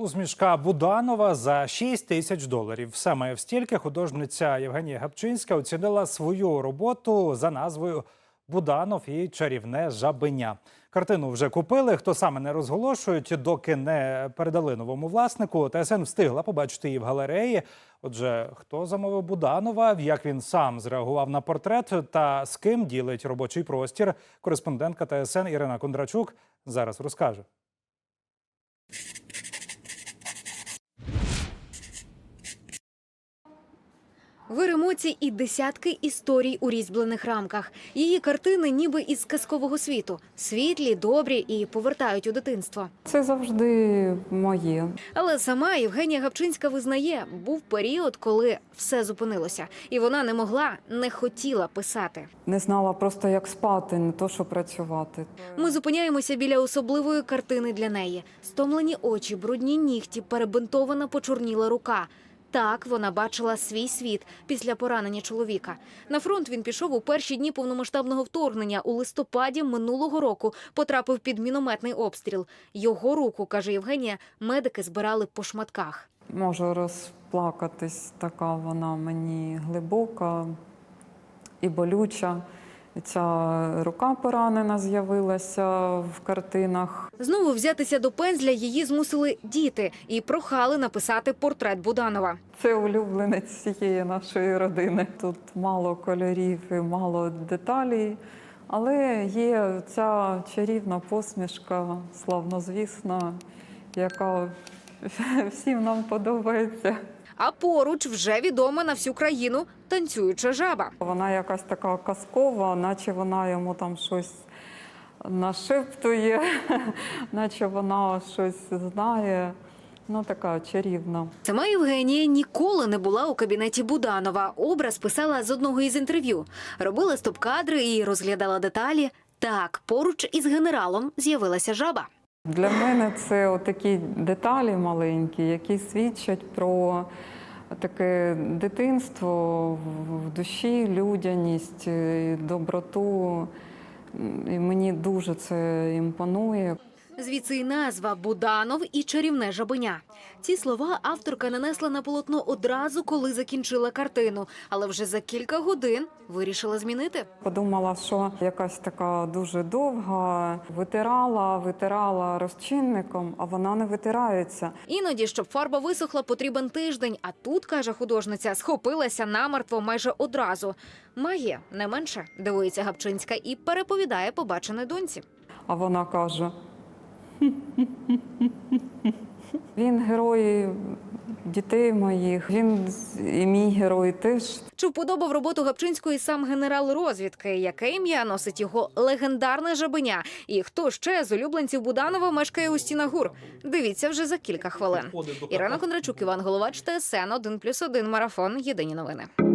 Усмішка Буданова за 6 тисяч доларів. Саме в стільки художниця Євгенія Гапчинська оцінила свою роботу за назвою Буданов і чарівне жабеня. Картину вже купили. Хто саме не розголошують, доки не передали новому власнику. ТСН встигла побачити її в галереї. Отже, хто замовив Буданова, як він сам зреагував на портрет та з ким ділить робочий простір. Кореспондентка ТСН Ірина Кондрачук зараз розкаже. Вир емоцій і десятки історій у різьблених рамках. Її картини ніби із казкового світу. Світлі, добрі і повертають у дитинство. Це завжди моє. Але сама Євгенія Гапчинська визнає, був період, коли все зупинилося, і вона не могла, не хотіла писати. Не знала просто, як спати, не то, що працювати. Ми зупиняємося біля особливої картини для неї: стомлені очі, брудні нігті, перебинтована почорніла рука. Так вона бачила свій світ після поранення чоловіка. На фронт він пішов у перші дні повномасштабного вторгнення. У листопаді минулого року потрапив під мінометний обстріл. Його руку, каже Євгенія, медики збирали по шматках. Можу розплакатись, така вона мені глибока і болюча. Ця рука поранена з'явилася в картинах. Знову взятися до пензля її змусили діти і прохали написати портрет Буданова. Це улюбленець всієї нашої родини. Тут мало кольорів і мало деталей, але є ця чарівна посмішка, славнозвісна, яка всім нам подобається. А поруч вже відома на всю країну танцююча жаба. Вона якась така казкова, наче вона йому там щось нашептує, наче вона щось знає. Ну, така чарівна. Сама Євгенія ніколи не була у кабінеті Буданова. Образ писала з одного із інтерв'ю. Робила стоп-кадри і розглядала деталі. Так, поруч із генералом з'явилася жаба. Для мене це такі деталі маленькі, які свідчать про таке дитинство в- душі, людяність, доброту. І мені дуже це імпонує. Звідси й назва Буданов і чарівне жабеня. Ці слова авторка нанесла на полотно одразу, коли закінчила картину, але вже за кілька годин вирішила змінити. Подумала, що якась така дуже довга, витирала, витирала розчинником, а вона не витирається. Іноді, щоб фарба висохла, потрібен тиждень. А тут, каже художниця, схопилася намертво майже одразу. Магія не менше, дивується Гапчинська і переповідає побачене доньці. А вона каже: він герой дітей моїх, він і мій герой теж. Чи вподобав роботу Гапчинської сам генерал розвідки? Яке ім'я носить його легендарне жабеня? І хто ще з улюбленців Буданова мешкає у стінах гур? Дивіться вже за кілька хвилин. Ірина Кондрачук, Іван Головач, ТСН 1+,1 Марафон. Єдині новини.